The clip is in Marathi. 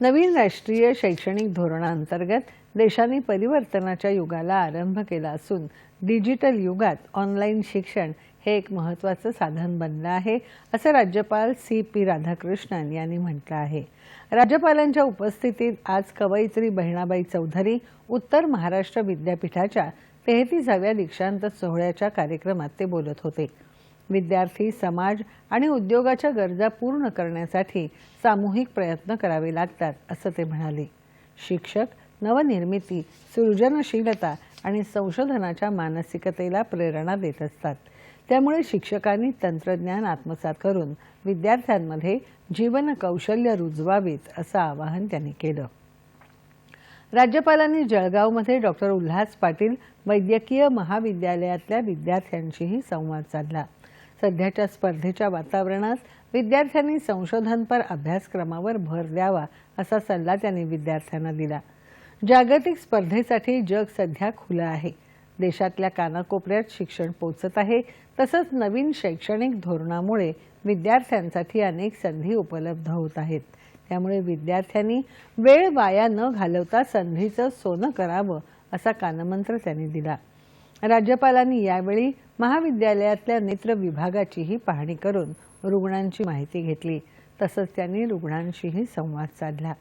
नवीन राष्ट्रीय शैक्षणिक धोरणाअंतर्गत देशाने परिवर्तनाच्या युगाला आरंभ केला असून डिजिटल युगात ऑनलाईन शिक्षण हे एक महत्त्वाचं साधन बनलं आहे असं राज्यपाल सी पी राधाकृष्णन यांनी म्हटलं आहे. राज्यपालांच्या उपस्थितीत आज कवयित्री बहिणाबाई चौधरी उत्तर महाराष्ट्र विद्यापीठाच्या तेहतीसाव्या दीक्षांत सोहळ्याच्या कार्यक्रमात ते बोलत होते. विद्यार्थी समाज आणि उद्योगाच्या गरजा पूर्ण करण्यासाठी सामूहिक प्रयत्न करावे लागतात असं ते म्हणाले. शिक्षक नवनिर्मिती सृजनशीलता आणि संशोधनाच्या मानसिकतेला प्रेरणा देत असतात. त्यामुळे शिक्षकांनी तंत्रज्ञान आत्मसात करून विद्यार्थ्यांमध्ये जीवन कौशल्य रुजवावीत असं आवाहन त्यांनी केलं. राज्यपालांनी जळगावमध्ये डॉक्टर उल्हास पाटील वैद्यकीय महाविद्यालयातल्या विद्यार्थ्यांशीही संवाद साधला. सध्याच्या स्पर्धेच्या वातावरणात विद्यार्थ्यांनी संशोधनपर अभ्यासक्रमावर भर द्यावा असा सल्ला त्यांनी विद्यार्थ्यांना दिला. जागतिक स्पर्धेसाठी जग सध्या खुलं आहे. देशातल्या कानाकोपऱ्यात शिक्षण पोचत आहे. तसंच नवीन शैक्षणिक धोरणामुळे विद्यार्थ्यांसाठी अनेक संधी उपलब्ध होत आहेत. त्यामुळे विद्यार्थ्यांनी वेळ वाया न घालवता संधीचं सोनं करावं असा कानमंत्र त्यांनी दिला. राज्यपालांनी यावेळी महाविद्यालयातल्या नेत्र विभागाचीही पाहणी करून रुग्णांची माहिती घेतली. तसंच त्यांनी रुग्णांशीही संवाद साधला.